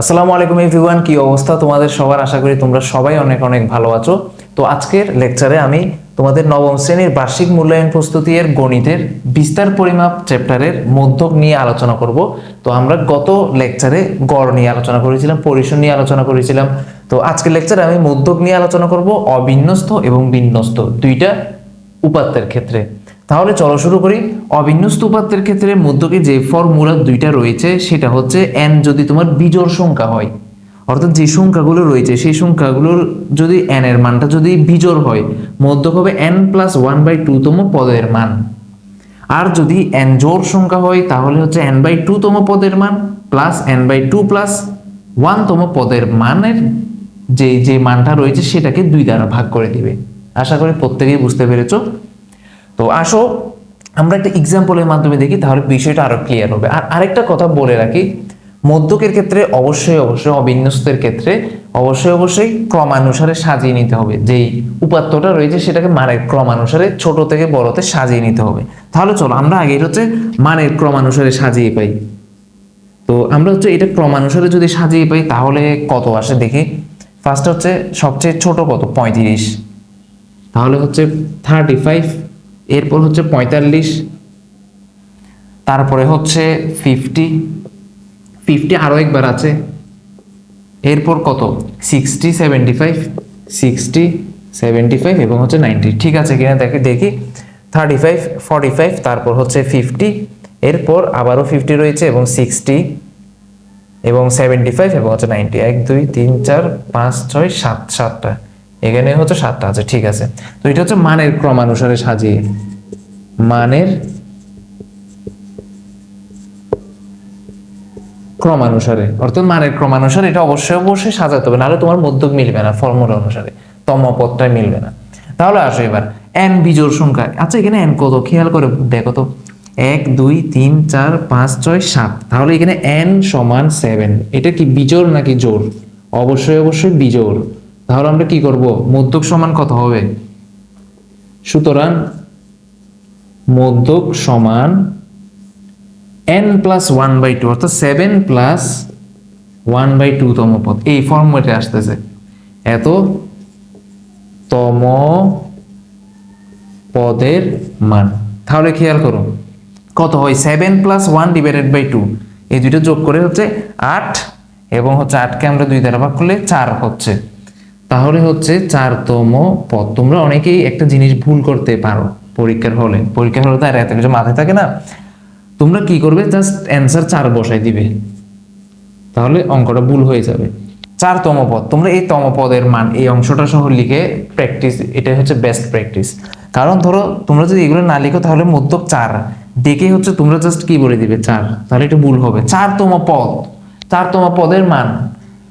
আসসালামু আলাইকুম এভরিওয়ান, কি অবস্থা তোমাদের সবার? আশা করি তোমরা সবাই অনেক অনেক ভালো আছো। তো আজকের লেকচারে আমি তোমাদের নবম শ্রেণির বার্ষিক মূল্যায়ন প্রস্তুতি এর গণিতের বিস্তার পরিমাপ চ্যাপ্টারের মধ্যক নিয়ে আলোচনা করব। তো আমরা গত লেকচারে গড় নিয়ে আলোচনা করেছিলাম, পরিসর নিয়ে আলোচনা করেছিলাম। তো আজকের লেকচারে আমি মধ্যক নিয়ে আলোচনা করব, অবিন্যস্ত এবং বিন্যস্ত, দুইটা উপাত্তের ক্ষেত্রে। তাহলে চলো শুরু করি। অবিন্যস্ত উপাত্তের ক্ষেত্রে মধ্যকে যে ফর্মুলা দুইটা রয়েছে, সেটা হচ্ছে এন যদি তোমার বিজোড় সংখ্যা হয়। অর্থাৎ যে সংখ্যাগুলো রয়েছে, সেই সংখ্যাগুলোর যদি এন এর মানটা যদি বিজোড় হয়, মধ্যক হবে N plus one by two তম পদের মান। আর যদি এন জোড় সংখ্যা হয়, তাহলে হচ্ছে এন বাই টু তম পদের মান plus N by two plus one তম পদের মানের যে যে মানটা রয়েছে, সেটাকে দুই দ্বারা ভাগ করে দিবে। আশা করি প্রত্যেকেই বুঝতে পেরেছ। তো আসো, আমরা একটা এক্সাম্পলের মাধ্যমে দেখি, তাহলে বিষয়টা আরও ক্লিয়ার হবে। আর আরেকটা কথা বলে রাখি, মধ্যকের ক্ষেত্রে অবশ্যই অবশ্যই অবিন্যস্তের ক্ষেত্রে অবশ্যই অবশ্যই ক্রমানুসারে সাজিয়ে নিতে হবে। যেই উপাত্তটা রয়েছে, সেটাকে মানের ক্রমানুসারে ছোট থেকে বড়তে সাজিয়ে নিতে হবে। তাহলে চলো, আমরা আগে হচ্ছে মানের ক্রমানুসারে সাজিয়ে পাই। তো আমরা হচ্ছে এটা ক্রমানুসারে যদি সাজিয়ে পাই, তাহলে কত আসে দেখি? ফার্স্ট হচ্ছে সবচেয়ে ছোট কত? পঁয়ত্রিশ। তাহলে হচ্ছে থার্টি ফাইভ এরপর হচ্ছে পঁয়তাল্লিশ, তারপরে হচ্ছে ফিফটি ফিফটি আরও একবার আছে। এরপর কত? Sixty seventy five sixty seventy five এবং হচ্ছে নাইনটি ঠিক আছে কিনা দেখে দেখি। থার্টি ফাইভ ফর্টি ফাইভ তারপর হচ্ছে ফিফটি এরপর আবারও ফিফটি রয়েছে এবং সিক্সটি এবং সেভেন্টি ফাইভ এবং হচ্ছে নাইনটি এক, দুই, তিন, চার, পাঁচ, ছয়, সাত, সাতটা। এখানে হচ্ছে সাতটা আছে, ঠিক আছে। তো এটা হচ্ছে মানের ক্রমানুসারে সাজিয়ে। মানের ক্রমানুসারে, অর্থাৎ মানের ক্রমানুসারে এটা অবশ্যই অবশ্যই সাজাতে হবে, নাহলে তোমার মধ্যক মিলবে না, ফর্মুলা অনুসারে তম পদটাই মিলবে না। তাহলে আসো এবার এন বিজোড় সংখ্যা আচ্ছা এখানে এন কত? খেয়াল করে দেখো তো। এক, দুই, তিন, চার, পাঁচ, ছয়, সাত। তাহলে এখানে এন সমান সেভেন এটা কি বিজোড় নাকি জোর অবশ্যই অবশ্যই বিজোড়। তাহলে আমরা কি করব? মধ্যক সমান কত হবে? সুতরাং মধ্যক সমান N plus one by two অর্থাৎ seven plus one by two তম পদ এই ফর্মেটে আসতেছে। এত তম পদের মান। তাহলে খেয়াল করো, কত হয়? Seven plus one divided by two এই দুইটা যোগ করে হচ্ছে আট, এবং হচ্ছে আটকে আমরা দুই দ্বারা ভাগ করলে চার হচ্ছে। তাহলে হচ্ছে চারতম পদ। তোমরা অনেকেই একটা জিনিস ভুল করতে পারো পরীক্ষার হলে। পরীক্ষার হলে তো আর এত কিছু মাথায় থাকে না। তোমরা কি করবে? জাস্ট অ্যান্সার চার বসাই দিবে। তাহলে অঙ্কটা ভুল হয়ে যাবে। চারতম পদ। তোমরা এই তম পদের মান, এই অংশটা সহ লিখে প্র্যাকটিস এটা হচ্ছে বেস্ট প্র্যাকটিস কারণ ধরো, তোমরা যদি এগুলো না লিখো, তাহলে মধ্যক চার। দেখে হচ্ছে তোমরা জাস্ট কি বলে দিবে? চার। তাহলে এটা ভুল হবে। চারতম পদ। চারতম পদের মান।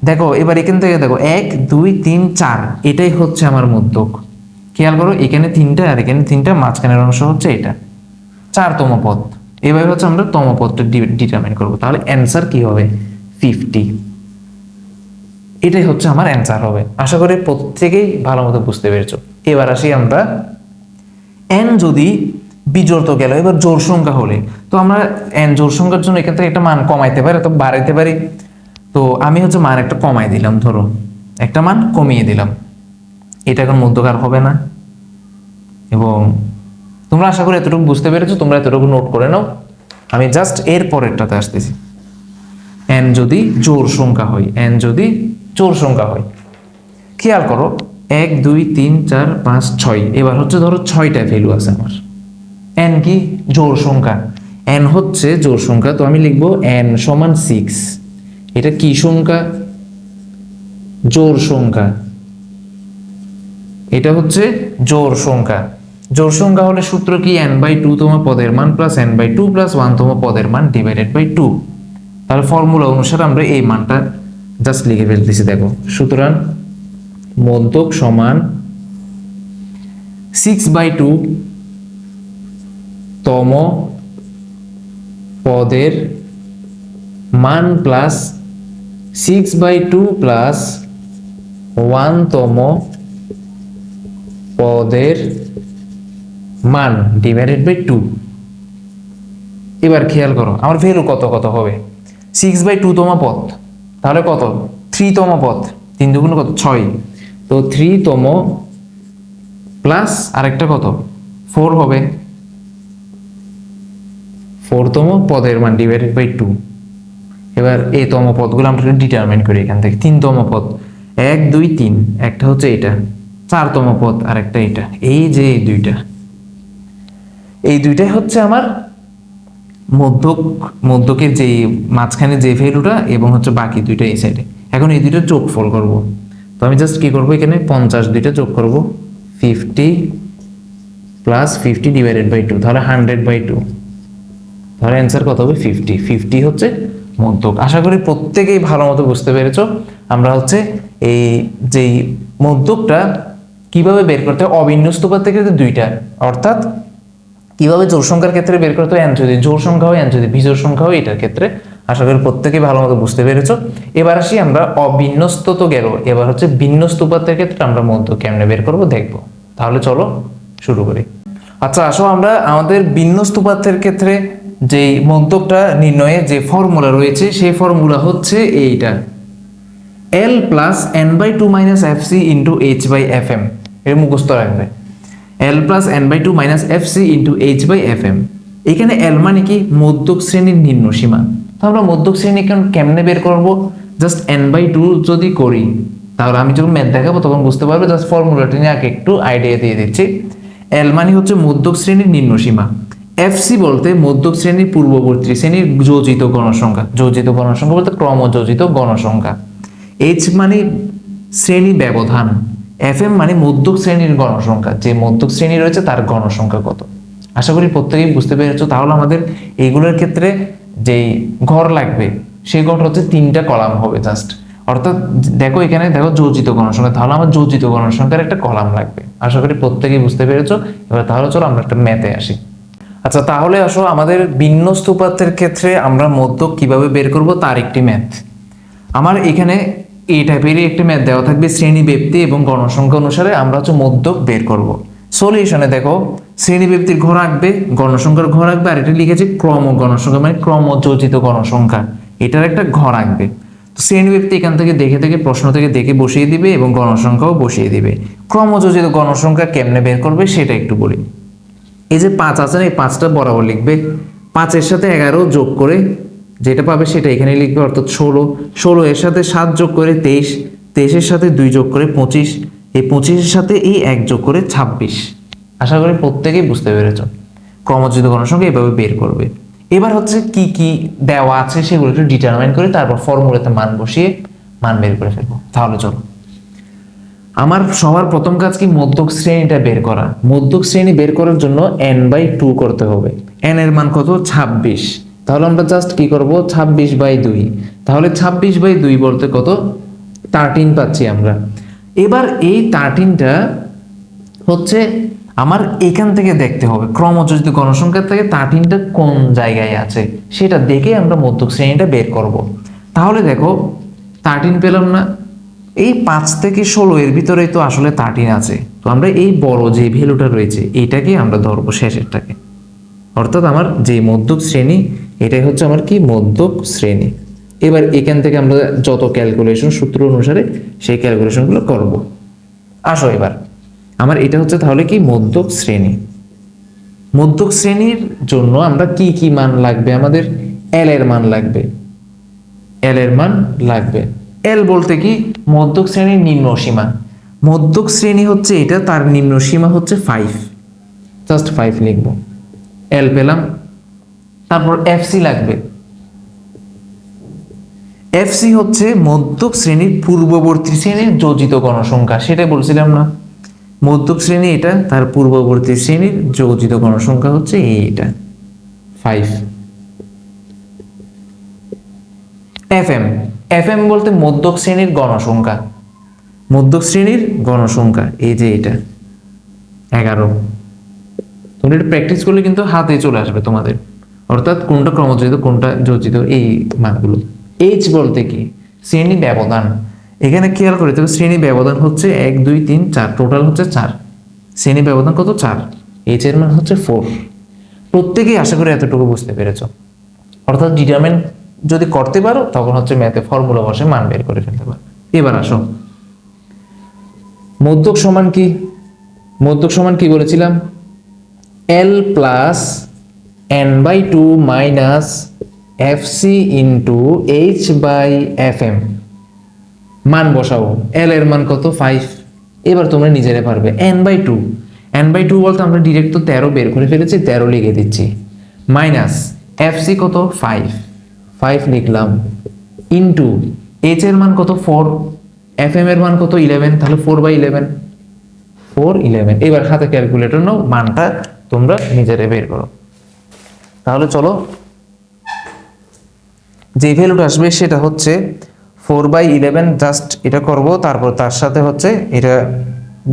দেখো, এবার এখান থেকে দেখো, এক, দুই, তিন, চার, এটাই হচ্ছে আমার মধ্যক। খেয়াল করো, এখানে তিনটা আর এখানে তিনটা, মাঝখানের অংশ হচ্ছে এটা। চারতম পদ এভাবে হচ্ছে আমরা তম পদটা ডিটারমাইন করব। তাহলে অ্যান্সার কি হবে? ফিফটি এটাই হচ্ছে আমার অ্যান্সার হবে। আশা করি প্রত্যেকেই ভালো মতো বুঝতে পেরেছ। এবার আসি আমরা। এন যদি বিজোড় তো গেল, এবার জোর সংখ্যা হলে। তো আমরা এন জোর সংখ্যার জন্য এখান থেকে একটা মান কমাইতে পারি তো বাড়াইতে পারি। তো আমি হচ্ছে মান একটা কমাই দিলাম, ধরো। একটা মান কমিয়ে দিলাম। এটা এখন মধ্যকার হবে না। এবং তোমরা আশা করি এতটুকু বুঝতে পেরেছ, তোমরা এতটুকু নোট করে নাও। আমি জাস্ট এর পরেরটাতে আসতেছি। এন যদি জোর সংখ্যা হয় এন যদি জোর সংখ্যা হয়, খেয়াল করো, এক, দুই, তিন, চার, পাঁচ, ছয়। এবার হচ্ছে ধরো ছয়টা ভ্যালু আছে আমার। এন কি? জোর সংখ্যা। এন হচ্ছে জোর সংখ্যা, তো আমি লিখব এন সমান সিক্স এটা কি সংখ্যা? জোর সংখ্যা। এটা হচ্ছে জোর সংখ্যা। জোর সংখ্যা হলে সূত্র কি? এন বাই টু তম পদের মান plus N by two plus one তম পদের মান ডিভাইডেড বাই টু তাহলে ফর্মুলা অনুসারে আমরা এই মানটা জাস্ট লিখে ফেলতেছি, দেখো। সুতরাং মধ্যক সমান সিক্স বাই টু তম পদের মান plus six by two plus one তম পদের মান ডিভাইডেড বাই টু এবার খেয়াল করো, আমার ভ্যালু কত কত হবে? সিক্স বাই টু তম পদ, তাহলে কত? থ্রিতম পদ, তিন দুগুণ কত? ছয়। তো থ্রিতম প্লাস আরেকটা কত? ফোর হবে। ফোরতম পদের মান ডিভাইডেড বাই টু এবার এই তম পদগুলো আমরা ডিটারমিন করি এখান থেকে। তিনতম পদ এক, দুই, তিন। একটা হচ্ছে এটা। চারতম পদ আর একটা এটা। এই যে এই দুইটা। এই দুইটাই হচ্ছে আমার মধ্যক, মধ্যকের যে মাঝখানে যে ভ্যালুটা এবং হচ্ছে বাকি দুইটা এই সাইডে এখন এই দুইটা যোগফল করব। তো আমি জাস্ট কি করব এখানে? পঞ্চাশ দুইটা যোগ করব। Fifty plus fifty divided by two তাহলে হান্ড্রেড বাই টু তাহলে অ্যান্সার কত হবে? ফিফটি ফিফটি হচ্ছে মধ্যক আশা করি প্রত্যেকেই ভালো মতো বুঝতে পেরেছ। আমরা হচ্ছে এই যেই মধ্যকটা কীভাবে বের করতে হয়, অবিন্যস্ত উপাত্ত থেকে দুইটা। অর্থাৎ কীভাবে জোর সংখ্যার ক্ষেত্রে বের করতে হয় যদি জোর সংখ্যা হয় যদি বিজোড় সংখ্যা হয়, এটার ক্ষেত্রে। আশা করি প্রত্যেকেই ভালো মতো বুঝতে পেরেছ। এবার আসি আমরা অবিন্যস্ত তো গেল। এবার হচ্ছে বিন্যস্ত উপাত্তের ক্ষেত্রে আমরা মধ্য কেমনে বের করব দেখব। তাহলে চলো শুরু করি। আচ্ছা আসো আমরা আমাদের বিন্যস্ত উপাত্তের ক্ষেত্রে যেই মধ্যকটা নির্ণয়ে যে ফর্মুলা রয়েছে, সেই ফর্মুলা হচ্ছে এইটা। L plus N by two minus F C into H by F M এর মুখস্থ রাখবে। L plus N by two minus F C into H by F M এখানে এল মানে কি? মধ্যক শ্রেণির নিম্ন সীমা। তো আমরা মধ্যক শ্রেণি কেন কেমনে বের করব? জাস্ট এন বাই টু যদি করি, তাহলে আমি যখন ম্যাথ দেখাবো, তখন বুঝতে পারবে জাস্ট ফর্মুলাটি নিয়ে আগে একটু আইডিয়া দিয়ে দিচ্ছি। এল মানে হচ্ছে মধ্যক শ্রেণির নিম্ন সীমা। এফসি বলতে মধ্যক শ্রেণির পূর্ববর্তী শ্রেণির যোজিত গণসংখ্যা। যোজিত গণসংখ্যা বলতে ক্রমযোজিত গণসংখ্যা। এইচ মানে শ্রেণি ব্যবধান। এফ এম মানে মধ্যক শ্রেণির গণসংখ্যা। যে মধ্যক শ্রেণি রয়েছে তার গণসংখ্যা কত? আশা করি প্রত্যেকেই বুঝতে পেরেছ। তাহলে আমাদের এইগুলোর ক্ষেত্রে যেই ঘর লাগবে, সেই ঘর হচ্ছে তিনটা কলাম হবে জাস্ট অর্থাৎ দেখো এখানে দেখো যোজিত গণসংখ্যা। তাহলে আমার যোজিত গণসংখ্যার একটা কলাম লাগবে। আশা করি প্রত্যেকেই বুঝতে পেরেছ। এবার তাহলে চলো আমরা একটা ম্যাথে আসি। আচ্ছা তাহলে আসো আমাদের বিন্যস্ত উপাত্তের ক্ষেত্রে আমরা মধ্যক কীভাবে বের করব? তার একটি ম্যাথ আমার এখানে এই টাইপেরই একটি ম্যাথ দেওয়া থাকবে শ্রেণি ব্যক্তি এবং গণসংখ্যা অনুসারে আমরা হচ্ছে মধ্যক বের করব। সলিউশনে দেখো শ্রেণি ব্যক্তির ঘর আঁকবে, গণসংখ্যার ঘর আঁকবে, আর এটা লিখেছে ক্রম গণসংখ্যা মানে ক্রমযোজিত গণসংখ্যা। এটার একটা ঘর আঁকবে। তো শ্রেণি ব্যক্তি এখান থেকে দেখে থেকে প্রশ্ন থেকে দেখে বসিয়ে দিবে এবং গণসংখ্যাও বসিয়ে দিবে। ক্রমযোজিত গণসংখ্যা কেমনে বের করবে সেটা একটু বলি। এই যে পাঁচ আছে না, এই পাঁচটা বরাবর লিখবে। পাঁচের সাথে এগারো যোগ করে যেটা পাবে সেটা এখানে লিখবে, অর্থাৎ ষোলো। ষোলো এর সাথে সাত যোগ করে তেইশ। তেইশের সাথে দুই যোগ করে পঁচিশ। এই পঁচিশের সাথে এই এক যোগ করে ছাব্বিশ। আশা করি প্রত্যেকেই বুঝতে পেরেছ। ক্রমজিত গণসংখ্যা এভাবে বের করবে। এবার হচ্ছে কি কি দেওয়া আছে সেগুলো একটু ডিটারমাইন করে তারপর ফর্মুলাতে মান বসিয়ে মান বের করে ফেলব। তাহলে চলো। আমার সবার প্রথম কাজ কি মধ্যক শ্রেণীটা বের করা। মধ্যক শ্রেণি বের করার জন্য এন বাই টু করতে হবে। এন এর মান কত? ছাব্বিশ। তাহলে আমরা জাস্ট কি করব? ছাব্বিশ বাই দুই। তাহলে ছাব্বিশ বাই দুই বলতে কত? থার্টিন পাচ্ছি আমরা। এবার এই থার্টিনটা হচ্ছে আমার এখান থেকে দেখতে হবে। ক্রমযোজিত গণসংখ্যার থেকে থার্টিনটা কোন জায়গায় আছে? সেটা দেখে আমরা মধ্যক শ্রেণীটা বের করব। তাহলে দেখো থার্টিন পেলাম না। এই পাঁচ থেকে ষোলো এর ভিতরে তো আসলে থার্টিন আছে। তো আমরা এই বড় যে ভ্যালুটা রয়েছে এইটাকে আমরা ধরবো শেষেরটাকে অর্থাৎ আমার যে মধ্যক শ্রেণি, এটাই হচ্ছে আমার কি? মধ্যক শ্রেণি। এবার এখান থেকে আমরা যত ক্যালকুলেশন সূত্র অনুসারে সেই ক্যালকুলেশনগুলো করব। আসো এবার। আমার এটা হচ্ছে তাহলে কি? মধ্যক শ্রেণি। মধ্যক শ্রেণির জন্য আমরা কি কি মান লাগবে আমাদের? এল এর মান লাগবে। এল এর মান লাগবে। এল বলতে কি? মধ্যক শ্রেণির নিম্ন সীমা। মধ্যক শ্রেণি হচ্ছে এটা, তার নিম্ন সীমা হচ্ছে ফাইভ জাস্ট ফাইভ লিখব। এল পেলাম। তারপর এফসি লাগবে। এফসি হচ্ছে মধ্যক শ্রেণির পূর্ববর্তী শ্রেণির যোজিত গণসংখ্যা সেটা বলছিলাম না। মধ্যক শ্রেণি এটা, তার পূর্ববর্তী শ্রেণির যোজিত গণসংখ্যা হচ্ছে এইটা। ফাইভ এফএম এফএম বলতে মধ্যক শ্রেণির গণসংখ্যা। মধ্যক শ্রেণির গণসংখ্যা, এই যে এটা, এগারো। তোমরা এটা প্র্যাকটিস করলে কিন্তু হাতে চলে আসবে তোমাদের। অর্থাৎ কোনটা ক্রমযোজিত, কোনটা যোজিত, এই মানগুলো। এইচ বলতে কি? শ্রেণি ব্যবধান। এখানে খেয়াল করে তবে শ্রেণি ব্যবধান হচ্ছে এক, দুই, তিন, চার। টোটাল হচ্ছে চার। শ্রেণি ব্যবধান কত? চার। এইচ এর মান হচ্ছে ফোর প্রত্যেকেই আশা করি এতটুকু বুঝতে পেরেছ। অর্থাৎ ডিটারমেন্ট যদি করতে পারো, তখন হচ্ছে ম্যাথে ফর্মুলা বসে মান বের করে ফেলতে পারো এবার আসো। মধ্যক সমান কি? মধ্যক সমান কি বলেছিলাম? L plus N by two minus F C into H by F M মান বসাবো এল এর মান কত? ফাইভ এবার তোমরা নিজেরা পারবে। N by two N by two বলতে আমরা ডিরেক্ট তো তেরো বের করে ফেলেছি, তেরো লিখে দিচ্ছি। মাইনাস এফ সি কত? ফাইভ ফাইভ লিখলাম ইন্টু এইচ এর মান কত? ফোর এফ এম এর মান কত? ইলেভেন তাহলে four by eleven four eleven এবার হাতে ক্যালকুলেটর নাও, মানটা তোমরা নিজেরা বের করো। তাহলে চলো যে ভ্যালুটা আসবে সেটা হচ্ছে ফোর বাই ইলেভেন জাস্ট এটা করব, তারপর তার সাথে হচ্ছে এটা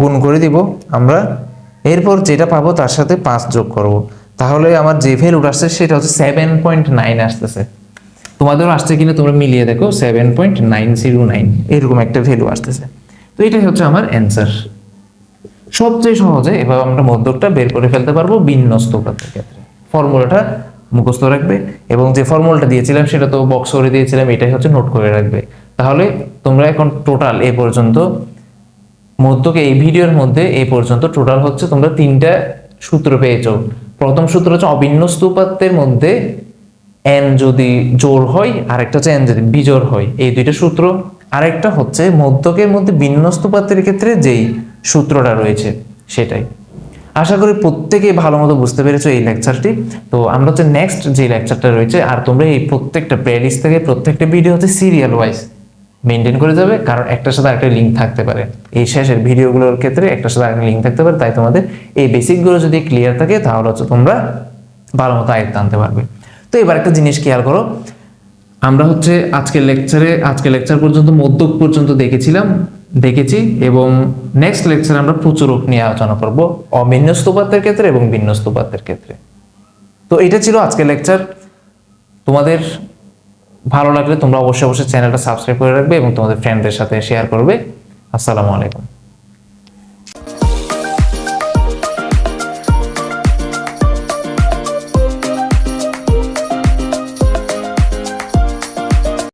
গুণ করে দিব আমরা। এরপর যেটা পাবো তার সাথে পাঁচ যোগ করব। তাহলে আমার যে ভ্যালুটা আসছে সেটা হচ্ছে সেভেন পয়েন্ট নাইন আসতেছে। তোমাদেরও আসছে কিনা তোমরা মিলিয়ে দেখো seven point nine zero nine এরকম একটা ভ্যালু আসতেছে। তো এটাই হচ্ছে আমার অ্যান্সার সবচেয়ে সহজে এভাবে আমরা মধ্যকটা বের করে ফেলতে পারব বিন্যস্ত উপাত্তের ক্ষেত্রে। ফর্মুলাটা মুখস্থ রাখবে এবং যে ফর্মুলাটা দিয়েছিলাম সেটা তো বক্স করে দিয়েছিলাম, এটাই হচ্ছে নোট করে রাখবে। তাহলে তোমরা এখন টোটাল এ পর্যন্ত, মধ্যকে এই ভিডিওর মধ্যে এ পর্যন্ত টোটাল হচ্ছে তোমরা তিনটা সূত্র পেয়েছ। প্রথম সূত্র হচ্ছে অবিন্যস্ত উপাত্তের মধ্যে এন যদি জোর হয়, আরেকটা হচ্ছে এন যদি বিজোর হয়। এই দুইটা সূত্র, আরেকটা হচ্ছে মধ্যকের মধ্যে বিন্যস্ত ক্ষেত্রে যেই সূত্রটা রয়েছে, সেটাই। আশা করি প্রত্যেকেই ভালো মতো বুঝতে পেরেছ এই লেকচারটি তো আমরা হচ্ছে নেক্সট যে লেকচারটা রয়েছে, আর তোমরা এই প্রত্যেকটা প্লেলিস্ট থেকে প্রত্যেকটা ভিডিও হচ্ছে সিরিয়াল ওয়াইজ মেনটেন করে যাবে, কারণ একটার সাথে একটা লিঙ্ক থাকতে পারে। এই শেষের ভিডিওগুলোর ক্ষেত্রে একটার সাথে একটা লিঙ্ক থাকতে পারে, তাই তোমাদের এই বেসিকগুলো যদি ক্লিয়ার থাকে, তাহলে হচ্ছে তোমরা ভালো মতো আয়ত্ত আনতে পারবে। এবার একটা জিনিস খেয়াল করো। আমরা হচ্ছে আজকের লেকচারে আজকের লেকচার পর্যন্ত, মধ্যক পর্যন্ত দেখেছিলাম, দেখেছি এবং নেক্সট লেকচারে আমরা প্রচুরক নিয়ে আলোচনা করব অবিন্যস্ত উপাত্তের ক্ষেত্রে এবং বিন্যস্ত উপাত্তের ক্ষেত্রে। তো এটা ছিল আজকের লেকচার তোমাদের ভালো লাগলে তোমরা অবশ্যই অবশ্যই চ্যানেলটা সাবস্ক্রাইব করে রাখবে এবং তোমাদের ফ্রেন্ডদের সাথে শেয়ার করবে। আসসালামু আলাইকুম।